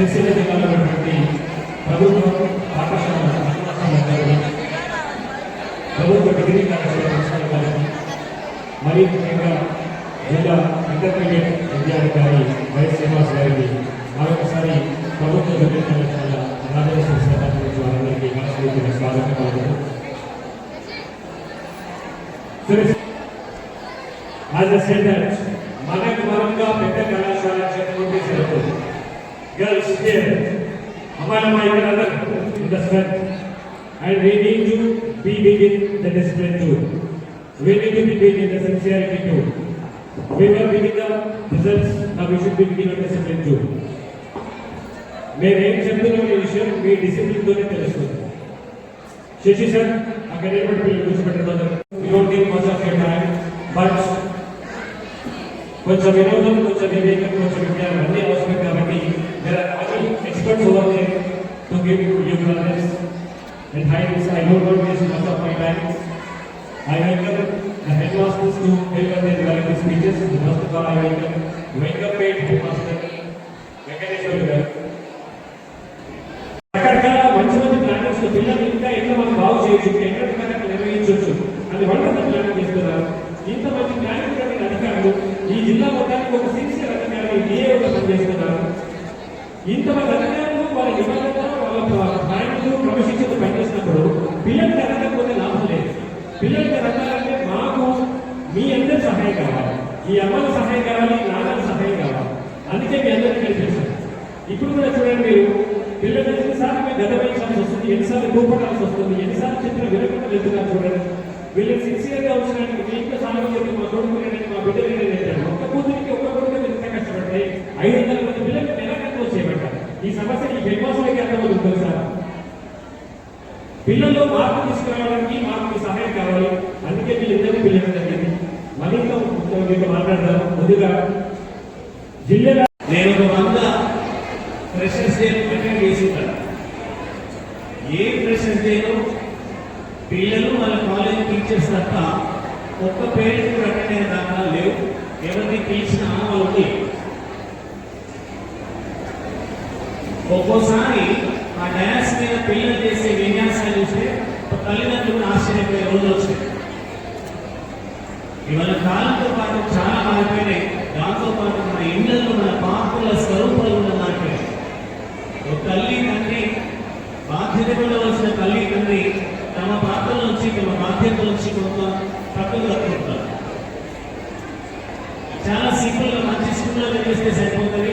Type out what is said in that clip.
సిరిసిల్ల జిల్లాలో ఉన్నటువంటి ప్రభుత్వ పాఠశాల ప్రభుత్వ డిగ్రీ కళాశాల సంస్థల వారికి ముఖ్యంగా జిల్లా ఇంటర్మీడియట్ విద్యాధికారి వైఎస్ శ్రీనివాస్ గారికి మరొకసారి ప్రభుత్వ డిగ్రీ కళాశాల రాజేశ్వర శ్రీనివాస్ వారందరికీ మనస్ఫూర్తిగా స్వాగతం కలుగుతుంది As I said that, మనకు మనంగా పెద్ద కళాశాల చెప్పుకుంటే సరిపోదు. గర్ల్స్ హియర్ అమ్మాయిలమ్మ ఇక్కడ అందరూ in the strength and we need to be big in the discipline to we need to be big in the sincerity to we were big in the results నా we should be big in the discipline to మేమేం చెప్తున్నాం ఈ విషయం మీ డిసిప్లిన్తోనే తెలుస్తుంది Shashi sir అక్కడ ఏర్పడి పిల్లలు కూర్చోబెట్టిన don't take much of your time but కొంచెం వినోదం కొంచెం వివేకం కొంచెం విజ్ఞానం అన్ని అవసరం కాబట్టి there are other experts over there to give you your knowledge and hence I don't want to waste much of my time. I welcome the headmasters to deliver their valuable speeches. First of all, I welcome Venkapet headmaster Venkateswara గారు రకరకాల మంచి మంచి plannings పిల్లలు ఇంకా ఎంత మంది బాగు చేయొచ్చు ఎక్కడ నిర్వహించవచ్చు అది వండర్ఫుల్ ప్లానింగ్ చేస్తున్నారు ఇంత మంచి ప్లానింగ్ అధికారులు ఈ జిల్లా మొత్తానికి ఒక సిన్సియర్ అధికారులు ఏ ఒక పనిచేస్తున్నారు ఇంతమంది అధికారులు వాళ్ళ నిబంధన వాళ్ళ ప్లానింగ్లు క్రమశిక్షణ పనిచేసినప్పుడు పిల్లలకి అనకపోతే లాభం లేదు. పిల్లలకి రకాలంటే మాకు మీ అందరి సహాయం కావాలి. ఈ అమ్మల సహాయం కావాలి నాన్నల సహాయం కావాలి. అందుకే మీ అందరికీ కనిపిస్తాను ఇప్పుడు కూడా చూడండి మీరు పిల్లలు ఎన్నిసార్లు మీరు గత వస్తుంది ఎన్నిసార్లు కూపడాల్సి వస్తుంది ఎన్నిసార్లు చెప్పిన వినకుండా వెళ్తున్నారు చూడండి. వీళ్ళకి సిన్సియర్గా వచ్చినానికి మీకు ఇంట్లో మా కొడుకు లేదని, మా బిడ్డ లేదని చెప్పారు ఒక్క కూతురికి ఒక్క కొడుకు మీరు ఇంత కష్టపడ్డాయి ఐదు వందల మంది పిల్లలకు నెల కంట్రోల్ చేయబడ్డారు ఈ సమస్య ఈ హెడ్ మాస్టర్కి అర్థమవుతుంది తెలుసా పిల్లల్లో మార్పు తీసుకురావడానికి మాకు సహాయం కావాలి. అందుకే వీళ్ళిద్దరూ పిల్లలు జరిగింది. మరింత మీతో మాట్లాడదాం. ముందుగా జిల్లా నేను ఒక వంద ఫ్రెషర్స్ డే అటెండ్ చేసి ఉంటాను ఏ ఫ్రెషర్స్ డేలో పిల్లలు మన కాలేజ్ టీచర్స్ తప్ప ఒక్క పేరెంట్ అటెండ్ అయిన దాకా లేవు. ఎవరిని పిలిచిన వాళ్ళకి ఒక్కోసారి ఆ డ్యాన్స్ మీద పిల్లలు చేసే విన్యాసాలు చూస్తే తల్లిదండ్రులు ఆశ్చర్యపోయే రోజులు వచ్చాయి. ఇవాళ కాలంతో పాటు చాలా మారిపోయినాయి. దాంతో పాటు మన ఇళ్ళలో మన పాత్రల స్వరూపాలు కూడా మారిపోయాయి ఒక తల్లి తండ్రి బాధ్యత ఉండవలసిన తల్లి తండ్రి తమ పాత్ర నుంచి తమ బాధ్యత నుంచి కొంత పక్కకు తప్పుకుంటారు చాలా సింపుల్గా మంచి స్కూల్లో చేస్తే సరిపోతుంది.